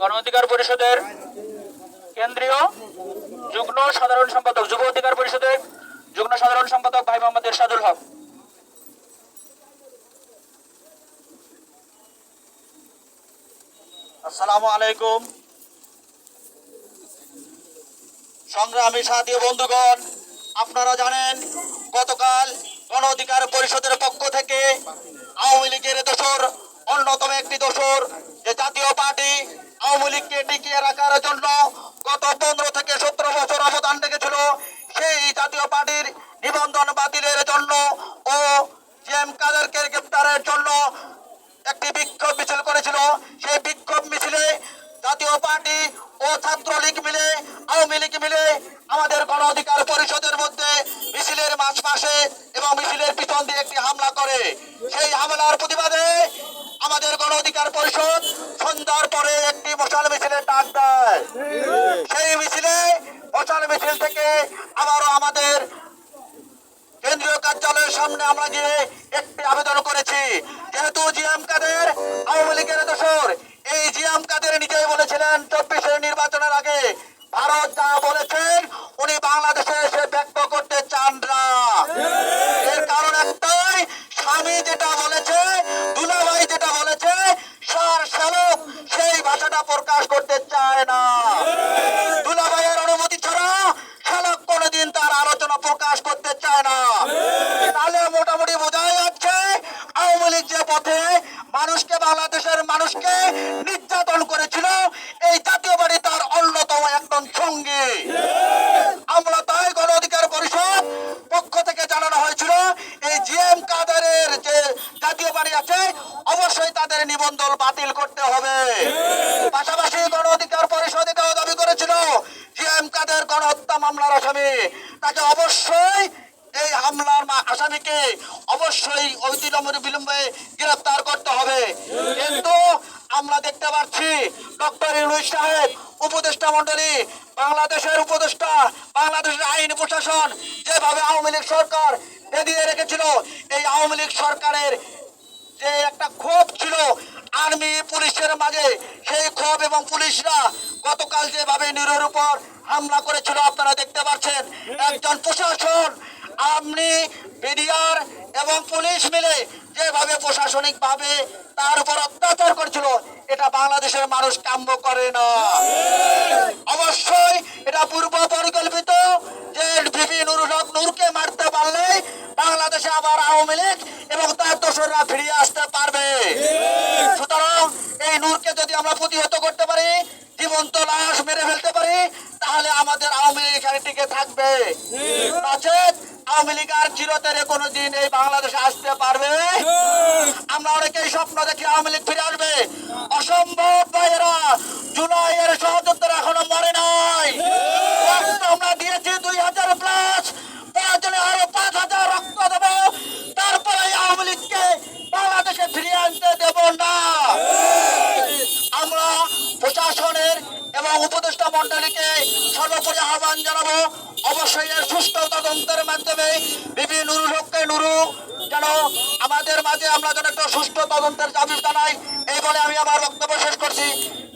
গণ অধিকার পরিষদের কেন্দ্রীয় যুগ্ম সাধারণ সম্পাদক, যুব অধিকার পরিষদের যুগ্ম সাধারণ সম্পাদক ভাই মোহাম্মদ এরশাদুল হক। আসসালামু আলাইকুম। সংগ্রামী সাথী বন্ধুগণ, আপনারা জানেন গতকাল গণ অধিকার পরিষদের পক্ষ থেকে আওয়ামী লীগের দোসর অন্যতম একটি দোসর যে জাতীয় পার্টি আওয়ামী লীগকে টিকিয়ে রাখার জন্য গত পনেরো থেকে সতেরো বছর অবদান রেখেছিল, সেই জাতীয় পার্টির নিবন্ধন বাতিলের জন্য ও জি এম কাদেরকে গ্রেপ্তারের জন্য একটি বিক্ষোভ মিছিল করেছিল। সেই বিক্ষোভ মিছিলে জাতীয় পার্টি ও ছাত্রলীগ মিলে, আওয়ামী লীগ মিলে আমাদের গণ অধিকার পরিষদের মধ্যে মিছিলের মাঝ পাশে এবং মিছিলের পিছন দিয়ে একটি হামলা করে। সেই হামলার প্রতিবাদে আমাদের গণ অধিকার পরিষদ সন্ধ্যার পরে একটি মশাল মিছিলের ডাক দেয়। সেই মিছিলে মশাল মিছিল থেকে আবারও আমাদের কেন্দ্রীয় কার্যালয়ের সামনে আমরা গিয়ে একটি আবেদন করেছি। যেহেতু জিএম কাদের, আওয়ামী লীগের দোসর এই জিএম কাদের নিজেই বলেছিলেন, চব্বিশের নির্বাচনের আগে ভারত যা পথে মানুষকে বাংলাদেশের মানুষকে নির্যাতন করেছিল। এই জাতীয় বাড়ি তার অন্যতম একজন সঙ্গী। আমরা তাই গণ অধিকার পরিষদ পক্ষ থেকে জানানো হয়েছিল, এই জিএম কাদারের যে জাতীয় বাড়ি আছে, অবশ্যই তাদের নিবন্ধন বাতিল করতে হবে। পাশাপাশি গণ অধিকার পরিষদ এটাও দাবি করেছিল, জিএম কাদের গণহত্যা মামলার আসামি। তাকে অবশ্যই এই হামলার আসামিকে অবশ্যই অবিলম্বে বিলম্বে গ্রেফতার করতে হবে। কিন্তু আমরা দেখতে পাচ্ছি ডক্টর ইউনুস সাহেব, উপদেষ্টা মন্ডলী বাংলাদেশের উপদেষ্টা, বাংলাদেশের আইন প্রশাসন যেভাবে আওয়ামী লীগ সরকার বেঁধিয়ে রেখেছিল, এই আওয়ামী লীগ সরকারের যে একটা ক্ষোভ ছিল, আর্মি পুলিশের মাঝে, সেই ক্ষোভ এবং পুলিশরা গতকাল যেভাবে নিরোর উপর হামলা করেছিল, আপনারা দেখতে পাচ্ছেন। একজন প্রশাসন আপনি বিডিআর এবং পুলিশ মিলে যেভাবে প্রশাসনিক ভাবে তার উপর অত্যাচার করছিল, এটা বাংলাদেশের মানুষ কাম্য করে না। অবশ্যই এটা পূর্ব পরিকল্পিত যে ভিপি নুরুল হক নূরকে মারতে পারলে বাংলাদেশে আবার আওয়ামী লীগ এবং তার দোসররা ফিরিয়ে আসতে পারবে সুতরাং এই নূরকে যদি আমরা প্রতিহত করতে পারি জীবন্ত লাশ মেরে ফেলতে পারি তাহলে আমাদের আওয়ামী লীগ এখানে টিকে থাকবে নচেত আওয়ামী চিরতরে কোনোদিন এই বাংলাদেশে আসতে পারবে। আমরা অনেকেই স্বপ্ন দেখি আওয়ামী লীগ ফিরে আসবে। অসম্ভব ভাইয়েরা জুলাইয়ের সহযোদ্ধরা এখনও মরে নাই। রক্ত আমরা দিয়েছি দুই হাজার প্লাস প্রয়োজনে আরও পাঁচ হাজার রক্ত দেবো। তারপরে আওয়ামী লীগকে বাংলাদেশে ফিরিয়ে আনতে দেব না। আমরা প্রশাসনের এবং উপদেষ্টা মন্ডলীকে সর্বোপরি আহ্বান জানাব অবশ্যই এর সুষ্ঠু তদন্তের মাধ্যমে বিবি নুরুল হককে নুরু, যেন আমাদের মাঝে আমরা যেন একটা সুস্থ তদন্তের দাবি জানাই, এই বলে আমি আমার বক্তব্য শেষ করছি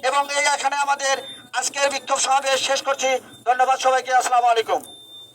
এবং এই এখানে আমাদের আজকের বিক্ষোভ সমাবেশ শেষ করছি। ধন্যবাদ সবাইকে, আসসালামু আলাইকুম।